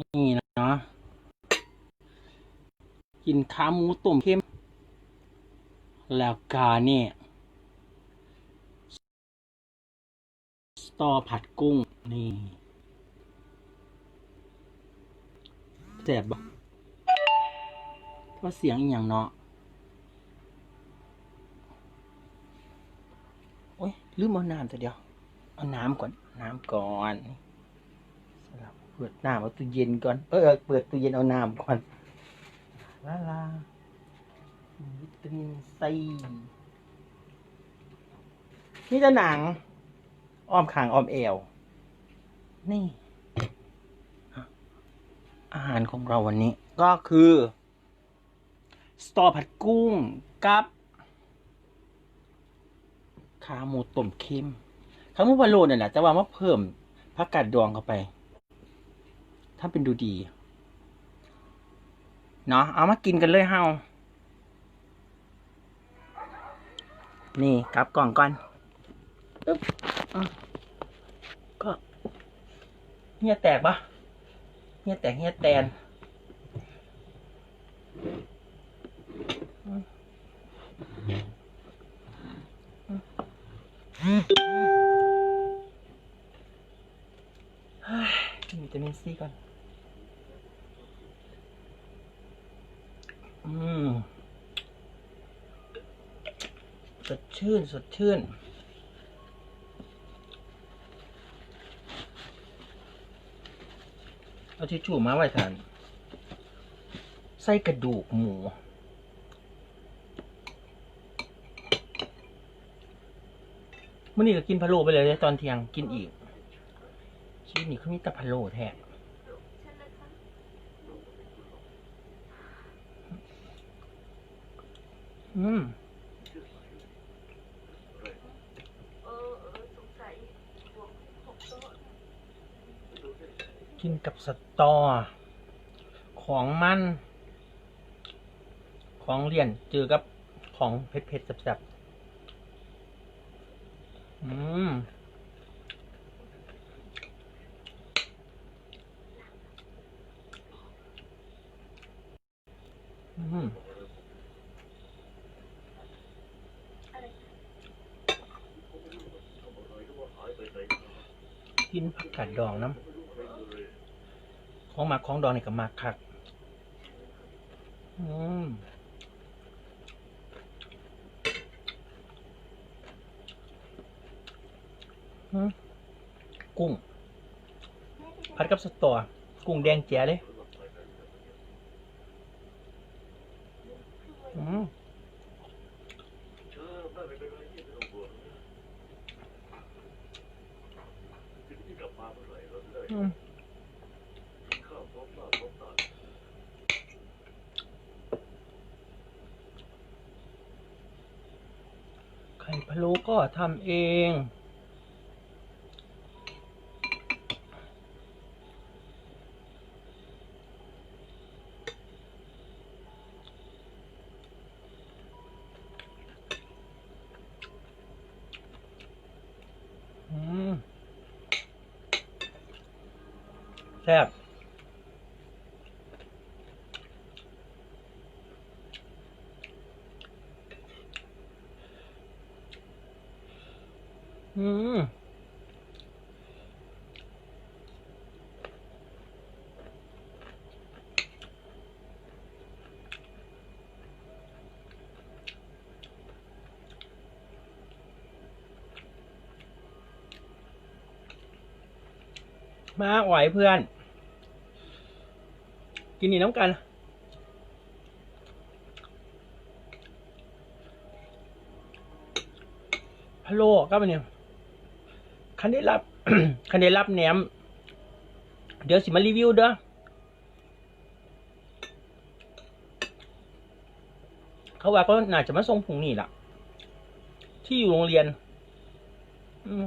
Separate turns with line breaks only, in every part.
นี่เนาะกินขาหมูต้มเค็ม แล้วกาเนี่ยสตอผัดกุ้ง นี่แสบบ่ว่าเสียงอย่างเนาะโอ้ยลืมเอาน้ำแต่เดียว เอาน้ำก่อน น้ำก่อน เปิดน้ำเอาตู้เย็นก่อน เออเปิดตู้เย็นเอาน้ำก่อนลาลาวิตามินซีนี่จะหนัง อ้อมขางอ้อมเอว นี่ อาหารของเราวันนี้ ก็คือ สตอผัดกุ้งกับขาหมูต้มเค็มขาหมูพะโล้เนี่ยแหละแต่ว่ามาเพิ่มผักกาดดองเข้าไป ถ้าเป็นดูดีเนาะเอามากินกันเลยเฮานี่กลับกล่องก่อนอึ๊บก็เฮียแตกปะเฮียแตกเฮียแตนอืม มินซีก่อน อืม สดชื่น สดชื่น เอาทิชชู่มาไว้ทานใส่กระดูกหมูมื่อนี้ก็กินพะโล้ไปเลยตอนเที่ยงกินอีก นี้เขามีแต่พะโล้แท้อืมกินกับสตอ ของมัน ของเลี่ยนเจอกับของเผ็ดๆแซ่บๆอืมอืม กินผักกาดดองน้ำของหมักของดองนี่ก็หมักคักอืมอืมกุ้ง ผัดกับสตอ กุ้งแดงแจ๋เลย อืม อืม ไข่พะโล้ก็ทำเอง อืมแซ่บอืมมาไหวเพื่อน กินนี่น้ำกันพะโล้ก็เป็นเนี่ยคันได้รับ คันได้รับแหนม เดี๋ยวสิมารีวิวเด้อเขาว่าก็น่าจะมาส่งผงนี่ล่ะที่อยู่โรงเรียน อืม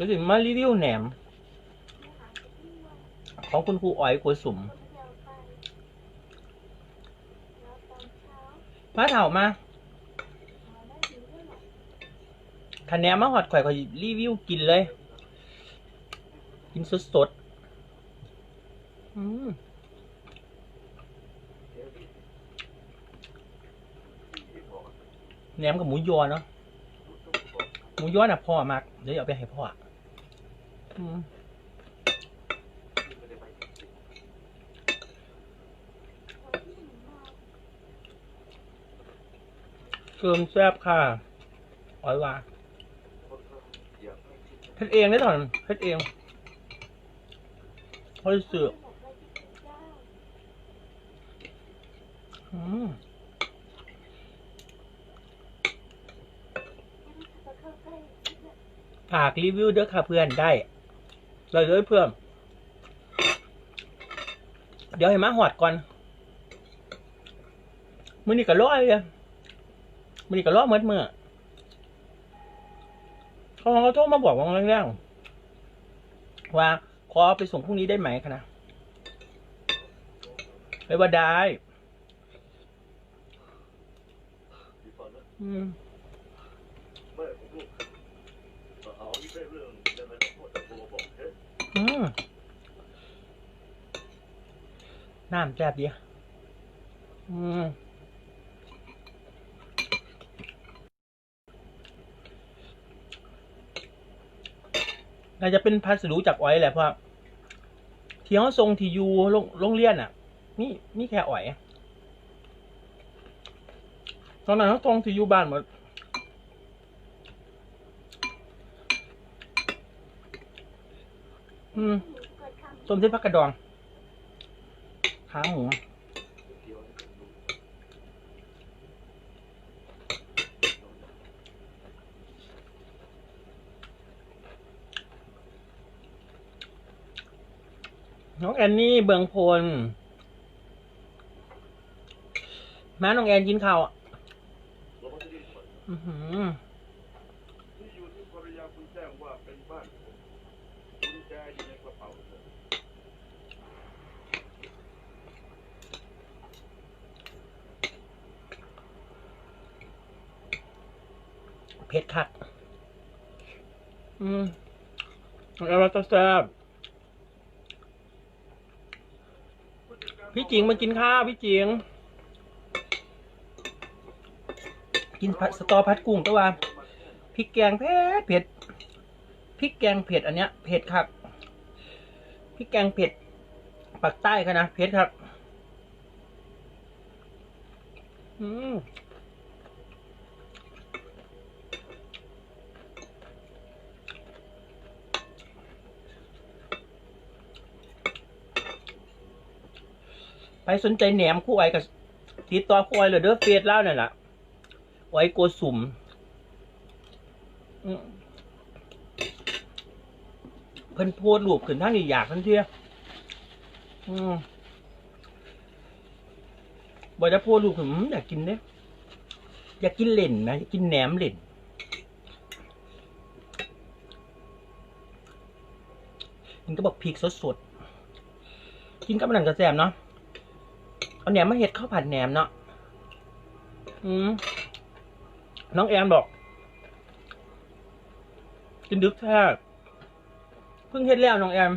เดี๋
ยว
สิมารีวิวแหนม ของคุณครูอ๋อยครูสุมพระเถ่ามาคะแนนมาหอดข่อยข่อยรีวิวกินเลย กินสดๆอืมแหนมกับหมูยอเนาะหมูยอน่ะพ่อมากเดี๋ยวเอาไปให้พ่อ เกิมแซ่บค่ะอ๋อยว่าเฮ็ดเองได้ถอนเฮ็ดเองเขาจะเสือกอืมฝากรีวิวเด้อค่ะเพื่อนได้ เลยเลยเพื่อน เดี๋ยวให้มาหอดก่อนมือนี้ก็ร้อยเลยมือนี้ก็ร้อยเมื่อเมื่อเขาเขาโทรมาบอกว่าแรงว่าขอไปส่งพรุ่งนี้ได้ไหมคะนะไปว่าได้อืม
แม่ของลูกเอาที่เป็นเรื่องยังไงต้องโทรบอกเฮ้ย
อืม น้ำแซ่บดีอะอืมน่าจะเป็นพัสดุจากอ้อยแหละเพราะเที่เขาส่งที่อยูโรงโรงเรียนอะ นี่นี่แค่อ้อยตอนนั้นเขาส่งที่อยูบ้านหมดอืมต้มเส้นผักกระดอง ขาหมูน้องแอนนี่เบืองพลแม่น้องแอนกินข้าวอะอือหือ
ที่อยู่ที่ภรรยาคุณแจ้งว่าเป็นบ้านผมกุญแจอยู่ในกระเป๋าเธอ
เผ็ดคัก อืมอร่อยแซ่บพี่จิงมากินข้าวพี่จิง กินผัดสตอพัดกุ้งตัวว่าพริกแกงเผ็ดเผ็ดพริกแกงเผ็ดอันเนี้ยเผ็ดคักพริกแกงเผ็ดปักใต้ค่ะนะเผ็ดครับอืม ไปสนใจแหนมคู่ไอ้กับติดต่อคู่ไอ้เลยเด้อเฟซเล่าเนี่ยแหละไว้โกสุ่มเพิ่นโพดรูปขึ้นทั้งนี่อยากเพิ่นเที่ยบอกจะโพดรูปขึ้นอืมอยากกินเนี่ยอยากกินเล่นนะอยากกินแหนมเล่นกินก็บอกพริกสดๆกินกับมันนนกระแซมเนาะ เอาแหนมมาเห็ดข้าวผัดแหนมเนาะอืมน้องแอนบอกกินดึกแท้เพิ่งเฮ็ดแล้วน้องแอน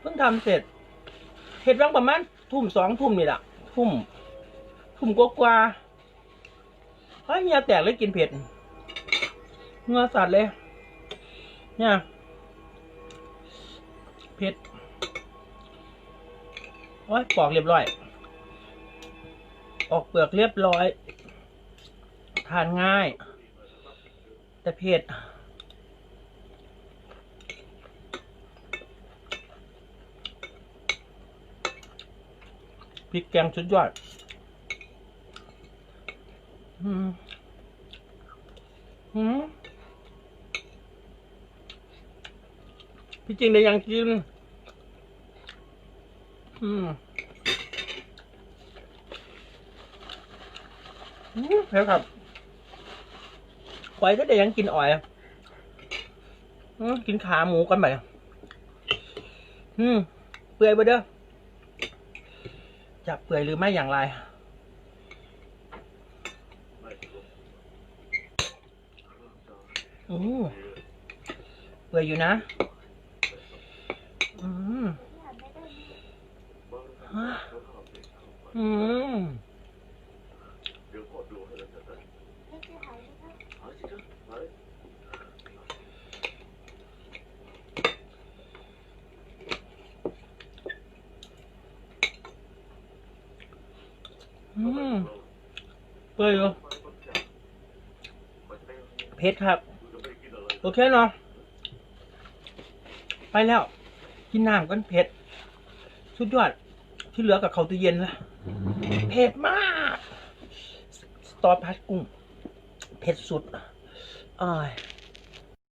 เพิ่งทำเสร็จเฮ็ดว่างประมาณทุ่มสองทุ่มนี่แหละทุ่มทุ่มกว่าๆเฮ้ยเมียแตกเลยกินเผ็ดเงือสัตว์เลย เนี่ย เผ็ด โอ้ยปอกเรียบร้อย ออกเปลือกเรียบร้อย ทานง่าย แต่เผ็ดพริกแกงสุดยอดอืมอืมพี่จริงได้ยังกิน อืมอืมแล้วครับไว้ถ้าได้ยังกินอ่อยอืมกินขาหมูกันไปอืม เปื่อยไปเด้อจะเปื่อยหรือไม่อย่างไร อืมเปื่อยอยู่นะ อืมฮะ อืม
เดี๋ยวพอดูให้ดีๆ
อืมเปื่อยอยู่เผ็ดครับ โอเคเนาะไปแล้ว กินน้ำกันเผ็ด สุดยอด ที่เหลือกับเขาวตู้เย็นละ เผ็ดมากสตอพัดกุ้งเผ็ดสุดอ่าย